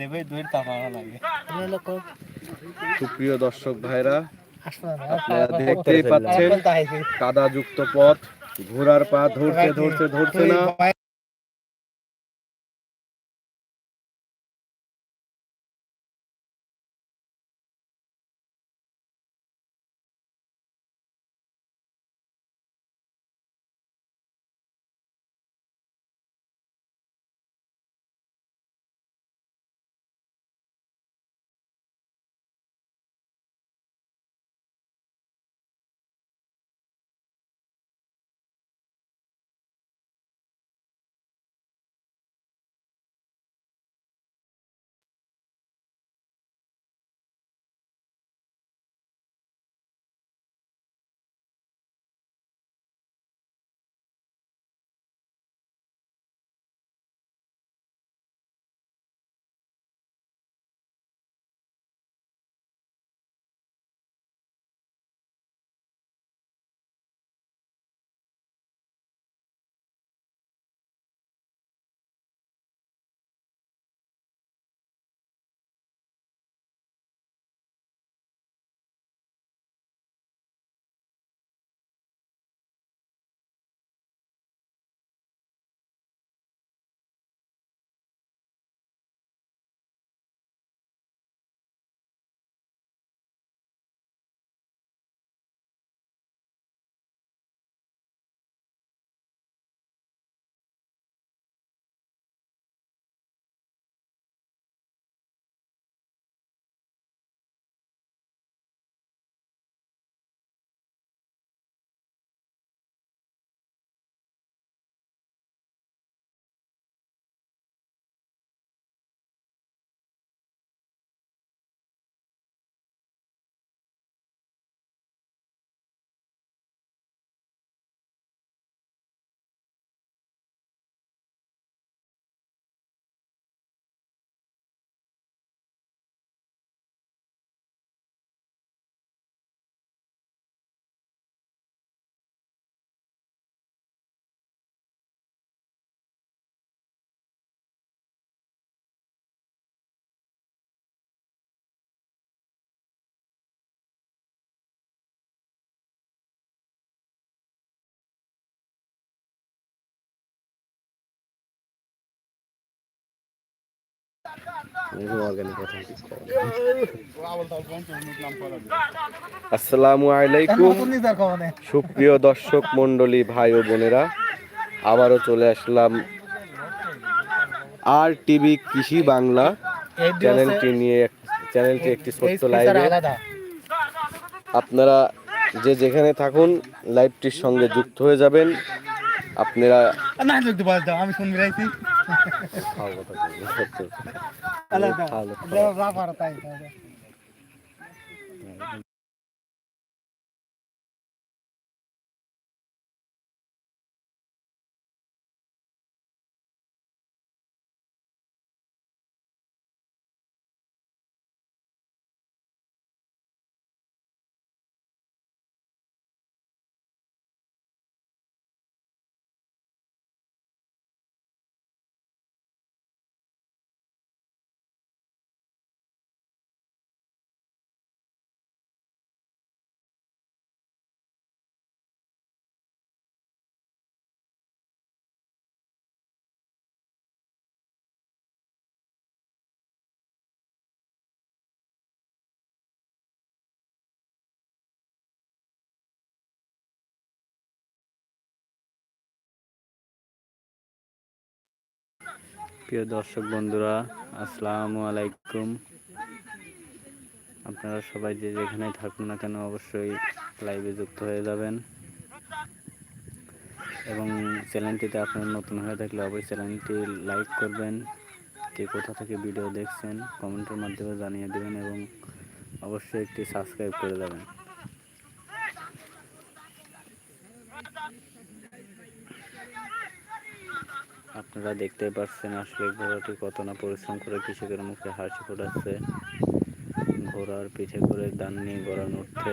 দেবে লাগে। সুপ্রিয় দর্শক ভাইরা আপনারা দেখতেই পাচ্ছেন কাদাযুক্ত পথ ঘোড়ার পা ধরতে ধরতে ধরছে না। আসসালামু আলাইকুম। সুপ্রিয় দর্শক মন্ডলী ভাই ও বোনেরা আবারও চলে আসলাম আর টিভি কৃষি বাংলা চ্যানেলটি নিয়ে চ্যানেলটি একটি ছোট্ট লাইভে আপনারা যে যেখানে থাকুন লাইভটির সঙ্গে যুক্ত হয়ে যাবেন। আপনারা আমি শুনবি রাইছি ভালো কথা বলবেন, প্রিয় দর্শক বন্ধুরা, আসসালামু আলাইকুম। আপনারা সবাই যে যেখানে থাকুন না কেন অবশ্যই লাইভে যুক্ত হয়ে যাবেন। এবং চ্যানেলটিতে আপনারা নতুন হয়ে থাকলে অবশ্যই চ্যানেলটি লাইক করবেন, কে কোথা থেকে ভিডিও দেখছেন কমেন্টের মাধ্যমে জানিয়ে দেবেন এবং অবশ্যই একটি সাবস্ক্রাইব করে দেবেন। আপনারা দেখতে পাচ্ছেন আসলে ঘোড়াটি কত না পরিশ্রম করে কৃষকের মুখে হাসি ফোটাচ্ছে। ঘোড়ার পিঠে করে দান নিয়ে গড়ান উঠছে